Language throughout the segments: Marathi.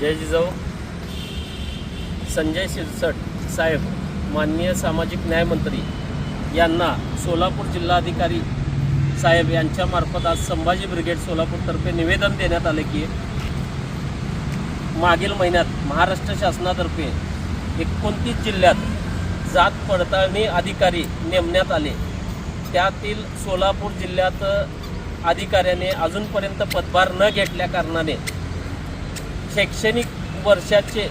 जय जिजाऊ. संजय शिरसट साहेब माननीय सामाजिक न्यायमंत्री यांना सोलापूर जिल्हाधिकारी साहेब यांच्यामार्फत आज संभाजी ब्रिगेड सोलापूरतर्फे निवेदन देण्यात आले की मागील महिन्यात महाराष्ट्र शासनातर्फे एकोणतीस जिल्ह्यात जात पडताळणी अधिकारी नेमण्यात आले. त्यातील सोलापूर जिल्ह्यात अधिकाऱ्याने अजूनपर्यंत पदभार न घेतल्या कारणाने शैक्षणिक वर्षाचे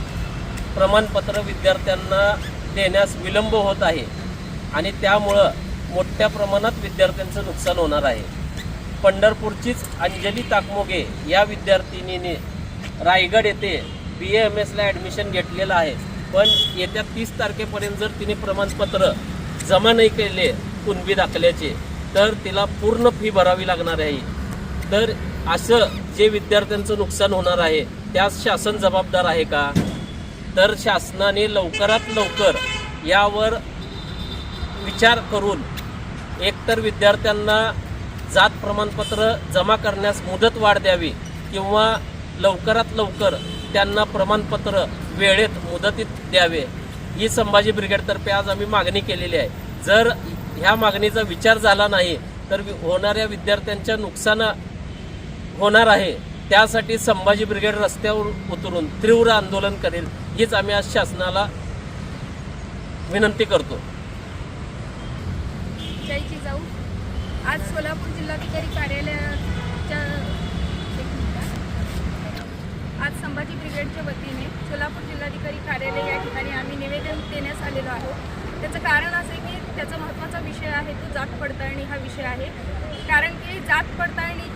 प्रमाणपत्र विद्यार्थ्यांना देण्यास विलंब होत आहे आणि त्यामुळं मोठ्या प्रमाणात विद्यार्थ्यांचं नुकसान होणार आहे. पंढरपूरचीच अंजली ताकमोगे या विद्यार्थिनीने रायगड येथे बी एम एसला ॲडमिशन घेतलेलं आहे. पण येत्या तीस तारखेपर्यंत जर तिने प्रमाणपत्र जमा नाही केले कुणबी दाखल्याचे तर तिला पूर्ण फी भरावी लागणार आहे. तर असं जे विद्यार्थ्यांचं नुकसान होणार आहे त्यास शासन जबाबदार आहे का? तर शासनाने लवकरात लवकर यावर विचार करून एकतर विद्यार्थ्यांना जात प्रमाणपत्र जमा करण्यास मुदत वाढ द्यावी किंवा लवकरात लवकर त्यांना प्रमाणपत्र वेळेत मुदतीत द्यावे. ही संभाजी ब्रिगेडतर्फे आज आम्ही मागणी केलेली आहे. जर ह्या मागणीचा विचार झाला नाही तर वि- होणाऱ्या विद्यार्थ्यांच्या नुकसान होणार आहे. त्यासाठी संभाजी ब्रिगेड रस्त्यावर उतरून तीव्र आंदोलन करेल हीच आम्ही आज शासनाला विनंती करतो. जय जाऊ. आज सोलापूर जिल्हाधिकारी कार्यालयाच्या आज संभाजी ब्रिगेडच्या वतीने सोलापूर जिल्हाधिकारी कार्यालय या ठिकाणी आम्ही निवेदन देण्यास आलेलो आहोत. त्याचं कारण असं आहे की त्याचा महत्त्वाचा विषय आहे तो जात पडताळणी हा विषय आहे. कारण की जात पडताळणी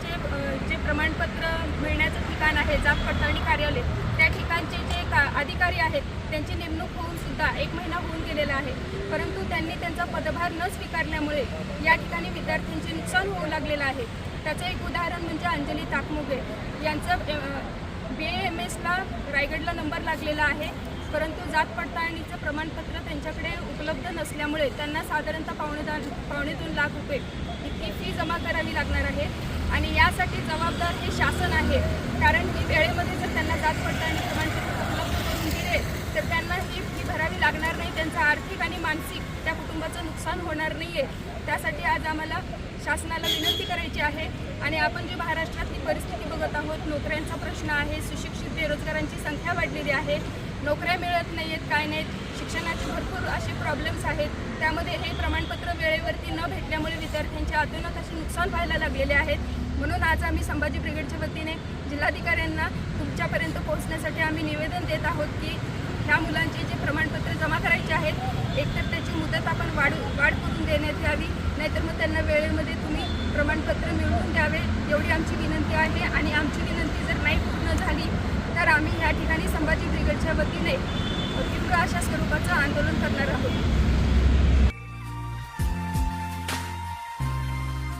जे प्रमाणपत्र मिळण्याचं ठिकाण आहे जात पडताळणी कार्यालय त्या ठिकाणचे जे का अधिकारी आहेत त्यांची नेमणूक होऊन सुद्धा एक महिना होऊन गेलेला आहे. परंतु त्यांनी त्यांचा पदभार न स्वीकारल्यामुळे या ठिकाणी विद्यार्थ्यांचे नुकसान होऊ लागलेलं आहे. त्याचं एक उदाहरण म्हणजे अंजली ताकमुगे यांचं बी एम एसला रायगडला नंबर लागलेला आहे. परंतु जात पडताळणीचं प्रमाणपत्र त्यांच्याकडे उपलब्ध नसल्यामुळे त्यांना साधारणतः पावणे दा पावणे दोन लाख रुपये ही फी जमा करावी लागणार आहे. आणि यासाठी जबाबदार हे शासन आहे. कारण की वेळेमध्ये जर त्यांना जात पडताळणी प्रमाणपत्र उपलब्ध करून दिले तर त्यांना ही फी भरावी लागणार नाही. त्यांचं आर्थिक आणि मानसिक त्या कुटुंबाचं नुकसान होणार नाही आहे त्यासाठी आज आम्हाला शासनाला विनंती करायची आहे. आणि आपण जी महाराष्ट्रातली परिस्थिती बघत आहोत नोकऱ्यांचा प्रश्न आहे सुशिक्षित बेरोजगारांची संख्या वाढलेली आहे. नोकऱ्या मिळत नाही आहेत काय नाहीत. शिक्षणाचे भरपूर प्रॉब्लेम्स आहेत. त्यामध्ये हे प्रमाणपत्र वेळेवरती न भेटल्यामुळे विद्यार्थ्यांचे अतोनात असे नुकसान व्हायला लागलेले आहेत. म्हणून आज आम्ही संभाजी ब्रिगेडच्या वतीने जिल्हाधिकाऱ्यांना तुमच्यापर्यंत पोहोचण्यासाठी आम्ही निवेदन देत आहोत की ह्या मुलांचे जे प्रमाणपत्र जमा करायचे आहेत एकतर त्याची मुदत आपण वाढ वाढ करून देण्यात यावी नाहीतर मग त्यांना वेळेमध्ये तुम्ही प्रमाणपत्र मिळवून द्यावे एवढी आमची विनंती आहे. आणि आमची विनंती जर नाही पूर्ण झाली तर आम्ही या ठिकाणी संभाजी ब्रिगेडच्या वतीने अशा स्वरूपाचं आंदोलन करणार आहोत.